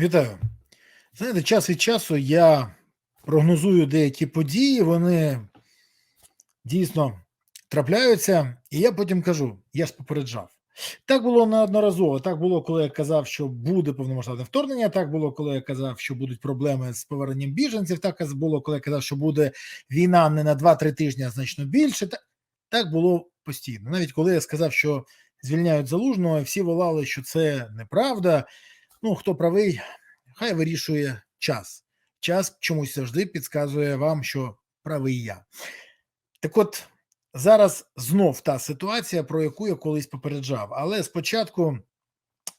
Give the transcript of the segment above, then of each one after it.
Вітаю. Знаєте, час від часу я прогнозую деякі події, вони дійсно трапляються, і я потім кажу: я ж попереджав. Так було неодноразово. Так було, коли я казав, що буде повномасштабне вторгнення. Так було, коли я казав, що будуть проблеми з поверненням біженців. Так було, коли я казав, що буде війна не на 2-3 тижні, а значно більше. Так, було постійно. Навіть коли я сказав, що звільняють залужного, всі волали, що це неправда. Ну, хто правий, хай вирішує час. Час чомусь завжди підказує вам, що правий я. Так от зараз знов та ситуація, про яку я колись попереджав. Але спочатку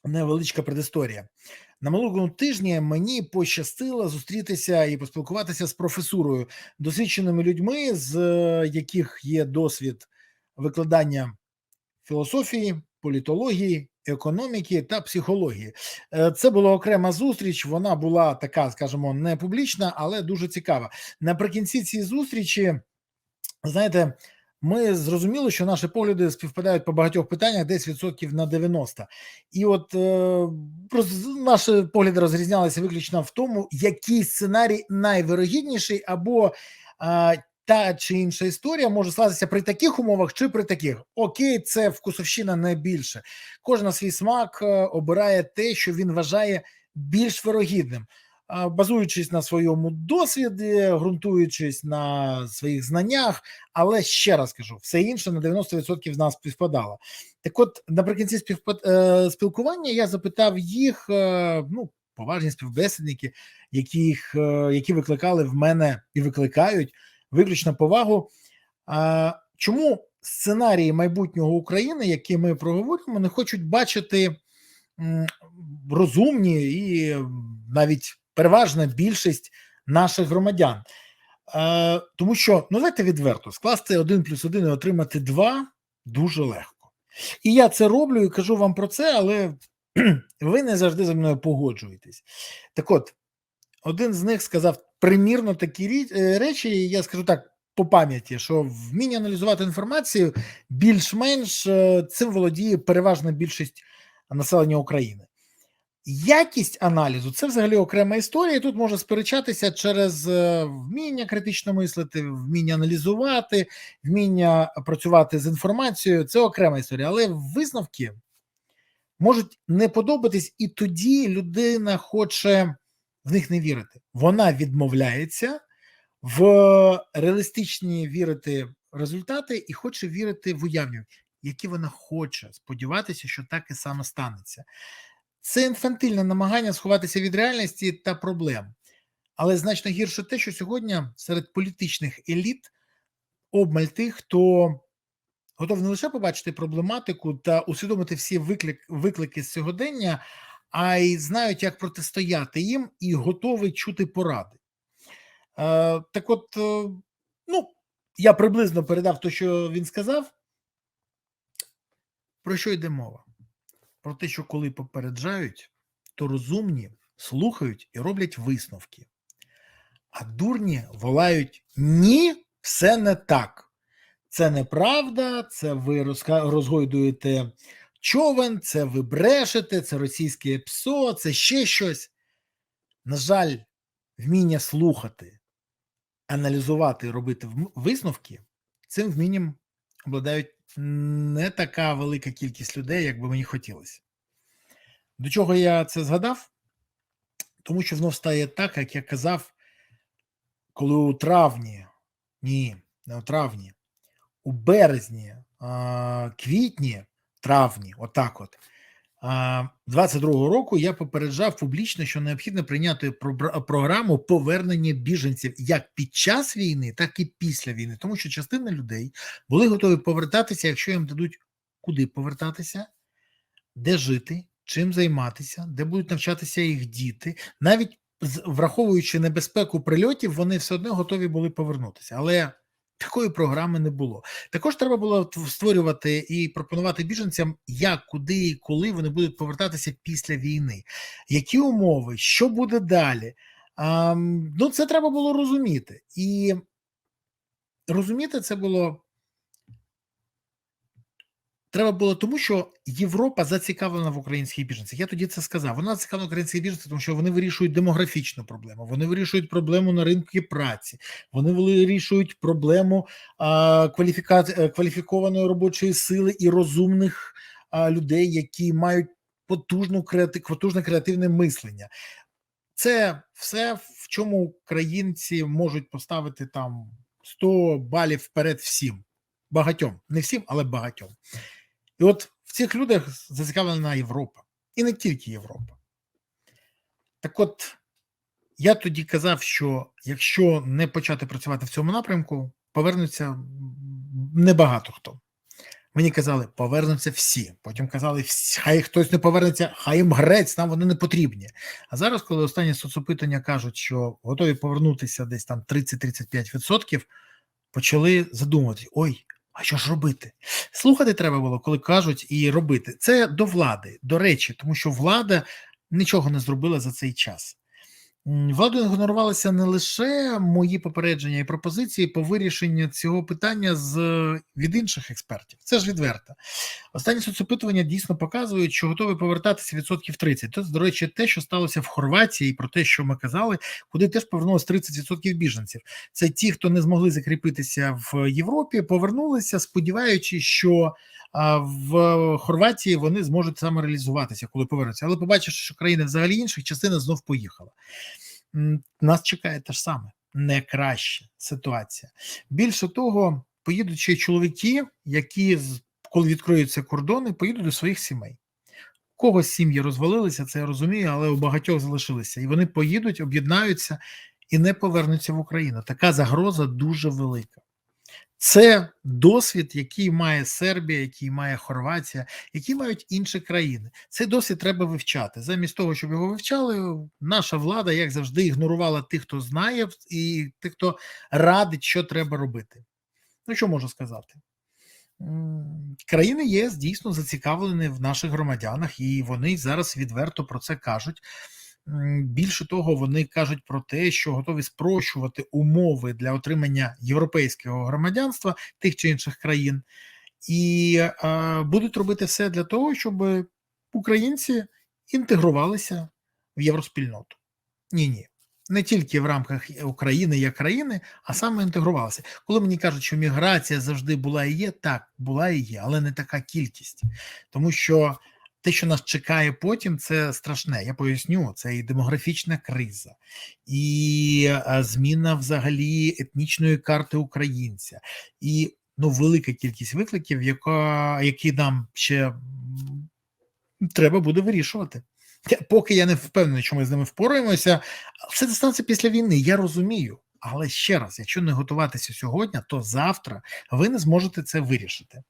невеличка предісторія. На минулому тижні мені пощастило зустрітися і поспілкуватися з професурою, досвідченими людьми, з яких є досвід викладання філософії, політології, економіки та психології. Е, Це була окрема зустріч. Вона була така, скажімо, не публічна, але дуже цікава. Наприкінці цієї зустрічі, знаєте, ми зрозуміли, що наші погляди співпадають по багатьох питаннях, десь відсотків на 90. І от е, наші погляди розрізнялися виключно в тому, який сценарій найвирогідніший, або е, та чи інша історія може скластися при таких умовах чи при таких. Окей, це вкусовщина не більше. Кожен на свій смак е, обирає те, що він вважає більш вирогідним, базуючись на своєму досвіді, ґрунтуючись на своїх знаннях. Але ще раз кажу, все інше на 90% з нас співпадало. Так, от наприкінці е, спілкування я запитав їх, е, ну. Поважні співбесідники, яких, які викликали в мене і викликають виключно повагу. Чому сценарії майбутнього України, які ми проговоримо, не хочуть бачити розумні і навіть переважна більшість наших громадян? Тому що, ну давайте відверто, скласти один плюс один і отримати два дуже легко. І я це роблю і кажу вам про це, але ви не завжди за мною погоджуєтесь. Так от, один з них сказав примірно такі е, речі, я скажу так по пам'яті, що вміння аналізувати інформацію більш-менш е, цим володіє переважна більшість населення України. Якість аналізу це взагалі окрема історія. Тут може сперечатися через е, вміння критично мислити, вміння аналізувати, вміння працювати з інформацією. Це окрема історія, але висновки можуть не подобатись, і тоді людина хоче в них не вірити. Вона відмовляється в реалістичні вірити результати і хоче вірити в уявні, які вона хоче сподіватися, що так і саме станеться. Це інфантильне намагання сховатися від реальності та проблем. Але значно гірше те, що сьогодні серед політичних еліт обмаль тих, хто готов не лише побачити проблематику та усвідомити всі виклик, виклики з сьогодення, а й знають, як протистояти їм, і готові чути поради. Е, Так, от, е, ну, я приблизно передав те, що він сказав. Про що йде мова? Про те, що коли попереджають, то розумні слухають і роблять висновки. А дурні волають ні, все не так. Це неправда, це ви розгойдуєте човен, це ви брешете, це російське ПСО, це ще щось. На жаль, вміння слухати, аналізувати, робити висновки, цим вмінням обладають не така велика кількість людей, як би мені хотілося. До чого я це згадав? Тому що воно стає так, як я казав, коли у травні, ні, не у травні, у березні, квітні травні, отак, от. 22-го року я попереджав публічно, що необхідно прийняти програму повернення біженців як під час війни, так і після війни, тому що частина людей були готові повертатися, якщо їм дадуть куди повертатися, де жити, чим займатися, де будуть навчатися їх діти, навіть враховуючи небезпеку прильотів, вони все одно готові були повернутися. Але Такої програми не було. Також треба було створювати і пропонувати біженцям, як, куди і коли вони будуть повертатися після війни, які умови, що буде далі. А, ну, це треба було розуміти. І розуміти це було Треба було тому, що Європа зацікавлена в українських біженцях. Я тоді це сказав. Вона зацікавлена в українських біженцях, тому що вони вирішують демографічну проблему, вони вирішують проблему на ринку праці, вони вирішують проблему а, кваліфіка... е, кваліфікованої робочої сили і розумних а, людей, які мають потужну креати... потужне креативне мислення. Це все, в чому українці можуть поставити там 100 балів вперед всім. Багатьом, не всім, але багатьом. І от в цих людях зацікавлена Європа. І не тільки Європа. Так от, я тоді казав, що якщо не почати працювати в цьому напрямку, повернуться небагато хто. Мені казали, повернуться всі. Потім казали, хай хтось не повернеться, хай їм грець, нам вони не потрібні. А зараз, коли останні соцопитання кажуть, що готові повернутися десь там 30-35%, почали задумувати: ой, а що ж робити? Слухати треба було, коли кажуть, і робити. Це до влади, до речі, тому що влада нічого не зробила за цей час. Владою ігнорувалися не лише мої попередження і пропозиції по вирішенню цього питання з від інших експертів. Це ж відверто. Останні соцопитування дійсно показують, що готові повертатися відсотків 30. Це, до речі, те, що сталося в Хорватії, і про те, що ми казали, куди теж повернулося 30% біженців. Це ті, хто не змогли закріпитися в Європі, повернулися, сподіваючись, що в Хорватії вони зможуть самореалізуватися, коли повернуться. Але побачивши, що країни взагалі інших, частина знов поїхала. Нас чекає те ж саме, не краща ситуація. Більше того, поїдуть ще чоловіки, які коли відкриються кордони, поїдуть до своїх сімей. У когось сім'ї розвалилися, це я розумію, але у багатьох залишилися. І вони поїдуть, об'єднаються і не повернуться в Україну. Така загроза дуже велика. Це досвід, який має Сербія, який має Хорватія, які мають інші країни. Цей досвід треба вивчати. Замість того, щоб його вивчали, наша влада, як завжди, ігнорувала тих, хто знає, і тих, хто радить, що треба робити. Ну, що можу сказати? Країни ЄС дійсно зацікавлені в наших громадянах, і вони зараз відверто про це кажуть. Більше того, вони кажуть про те, що готові спрощувати умови для отримання європейського громадянства тих чи інших країн, і е, будуть робити все для того, щоб українці інтегрувалися в євроспільноту. Ні, ні. Не тільки в рамках України як країни, а саме інтегрувалися. Коли мені кажуть, що міграція завжди була і є, так була і є, але не така кількість, тому що те, що нас чекає потім, це страшне. Я поясню, це і демографічна криза, і зміна взагалі етнічної карти українця, і ну, велика кількість викликів, яка, які нам ще треба буде вирішувати. Поки я не впевнений, що ми з ними впораємося, все це станеться після війни. Я розумію. Але ще раз, якщо не готуватися сьогодні, то завтра ви не зможете це вирішити.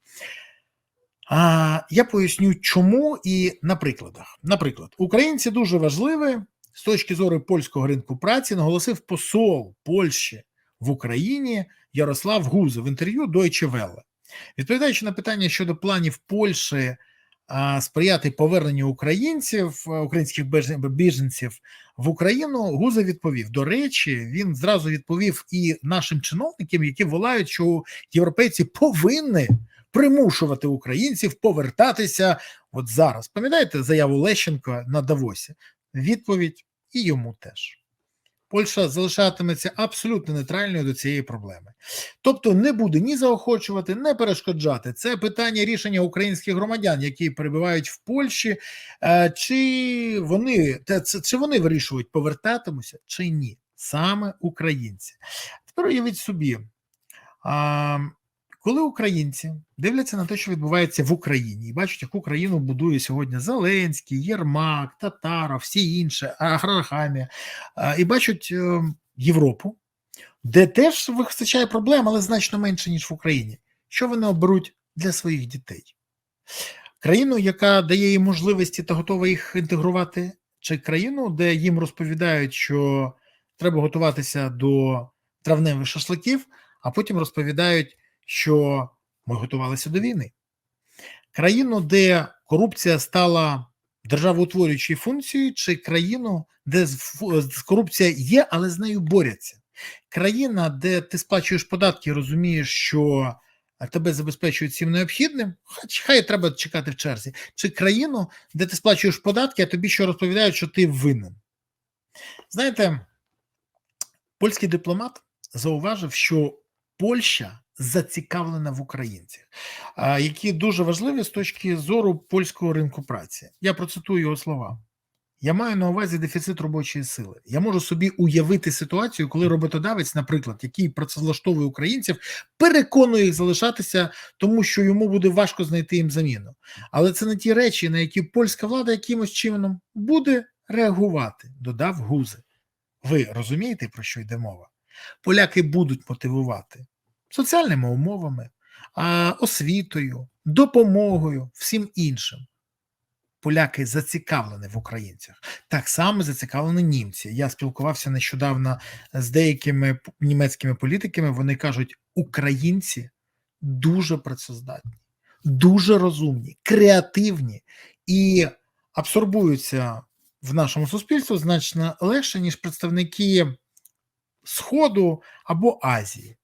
А, Я поясню, чому і на прикладах. Наприклад, українці дуже важливі з точки зору польського ринку праці, наголосив посол Польщі в Україні Ярослав Гузов в інтерв'ю Deutsche Welle. Відповідаючи на питання щодо планів Польщі а, сприяти поверненню українців, українських біженців в Україну, Гузов відповів: до речі, він зразу відповів і нашим чиновникам, які волають, що європейці повинні примушувати українців повертатися от зараз. Пам'ятаєте заяву Лещенка на Давосі? Відповідь і йому теж. Польща залишатиметься абсолютно нейтральною до цієї проблеми, тобто не буде ні заохочувати, не перешкоджати. Це питання рішення українських громадян, які перебувають в Польщі, е, чи вони чи вони вирішують повертатимуся чи ні, саме українці. Тепер уявіть собі, коли українці дивляться на те, що відбувається в Україні, і бачать, яку країну будує сьогодні Зеленський, Єрмак, Татаров, всі інші, Аграхамія, і бачать е, Європу, де теж вистачає проблем, але значно менше, ніж в Україні. Що вони оберуть для своїх дітей? Країну, яка дає їм можливості та готова їх інтегрувати, чи країну, де їм розповідають, що треба готуватися до травневих шашликів, а потім розповідають що ми готувалися до війни. Країну, де корупція стала державоутворюючою функцією, чи країну, де корупція є, але з нею борються. Країна, де ти сплачуєш податки, розумієш, що тебе забезпечують всім необхідним, хоч хай треба чекати в черзі, чи країну, де ти сплачуєш податки, а тобі що розповідають, що ти винен. Знаєте, польський дипломат зауважив, що Польща зацікавлена в українцях, які дуже важливі з точки зору польського ринку праці. Я процитую його слова. Я маю на увазі дефіцит робочої сили. Я можу собі уявити ситуацію, коли роботодавець, наприклад, який працевлаштовує українців, переконує їх залишатися, тому що йому буде важко знайти їм заміну. Але це не ті речі, на які польська влада якимось чином буде реагувати, додав Гузи. Ви розумієте, про що йде мова? Поляки будуть мотивувати соціальними умовами, освітою, допомогою, всім іншим. Поляки зацікавлені в українцях. Так само зацікавлені німці. Я спілкувався нещодавно з деякими німецькими політиками. Вони кажуть, українці дуже працездатні, дуже розумні, креативні і абсорбуються в нашому суспільстві значно легше, ніж представники Сходу або Азії.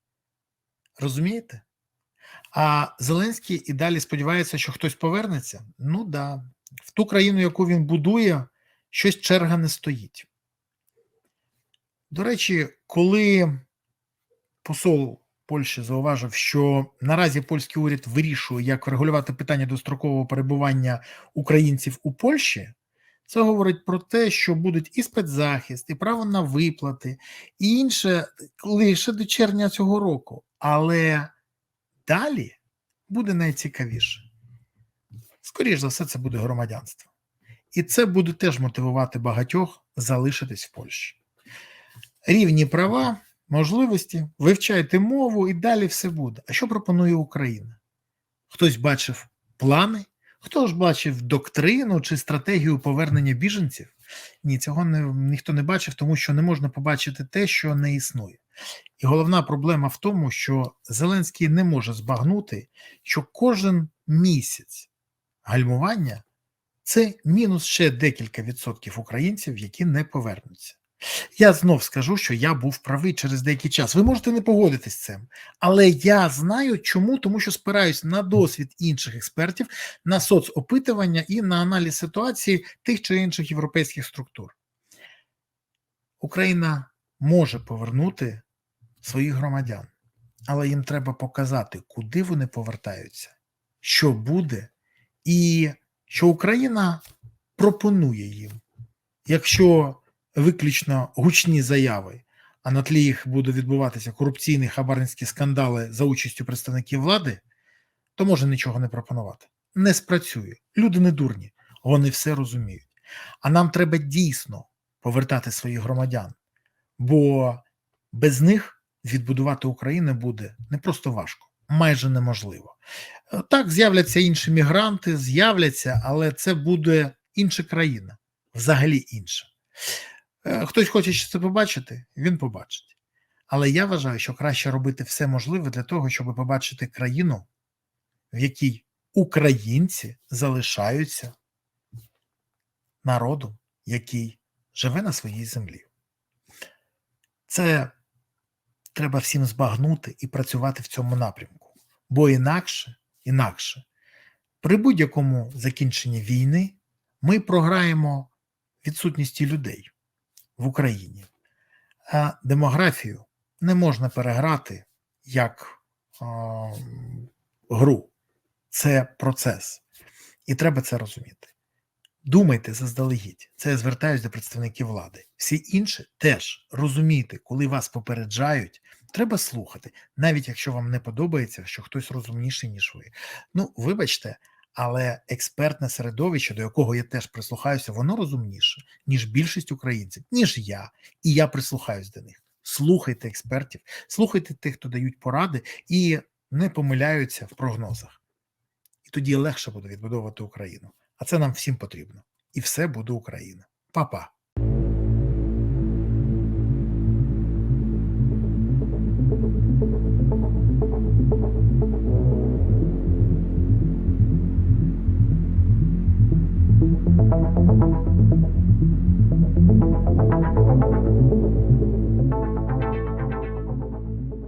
Розумієте? А Зеленський і далі сподівається, що хтось повернеться. Ну да, в ту країну, яку він будує, щось черга не стоїть. До речі, коли посол Польщі зауважив, що наразі польський уряд вирішує, як врегулювати питання дострокового перебування українців у Польщі, це говорить про те, що будуть і спецзахист, і право на виплати, і інше лише до червня цього року. Але далі буде найцікавіше. Скоріше за все, це буде громадянство. І це буде теж мотивувати багатьох залишитись в Польщі. Рівні права, можливості, вивчайте мову і далі все буде. А що пропонує Україна? Хтось бачив плани, хто ж бачив доктрину чи стратегію повернення біженців? Ні, цього не, ніхто не бачив, тому що не можна побачити те, що не існує. І головна проблема в тому, що Зеленський не може збагнути, що кожен місяць гальмування це мінус ще декілька відсотків українців, які не повернуться. Я знов скажу, що я був правий через деякий час. Ви можете не погодитись з цим, але я знаю чому, тому що спираюсь на досвід інших експертів, на соцопитування і на аналіз ситуації тих чи інших європейських структур. Україна може повернути своїх громадян, але їм треба показати, куди вони повертаються, що буде, і що Україна пропонує їм. Якщо виключно гучні заяви, а на тлі їх буде відбуватися корупційні хабарницькі скандали за участю представників влади, то може нічого не пропонувати. Не спрацює. Люди не дурні, вони все розуміють. А нам треба дійсно повертати своїх громадян, бо без них відбудувати Україну буде не просто важко, майже неможливо. Е, Так, з'являться інші мігранти, з'являться, але це буде інша країна, взагалі інша. Е, Хтось хоче це побачити, він побачить. Але я вважаю, що краще робити все можливе для того, щоб побачити країну, в якій українці залишаються народом, який живе на своїй землі. Це треба всім збагнути і працювати в цьому напрямку. Бо інакше, інакше, при будь-якому закінченні війни ми програємо відсутністю людей в Україні. А демографію не можна переграти як а, гру. Це процес. І треба це розуміти. Думайте заздалегідь. Це я звертаюся до представників влади. Всі інші теж розумійте, коли вас попереджають, треба слухати, навіть якщо вам не подобається, що хтось розумніший, ніж ви. Ну, вибачте, але експертне середовище, до якого я теж прислухаюся, воно розумніше, ніж більшість українців, ніж я, і я прислухаюсь до них. Слухайте експертів, слухайте тих, хто дають поради, і не помиляються в прогнозах. І тоді легше буде відбудовувати Україну. А це нам всім потрібно. І все буде Україна. Па-па.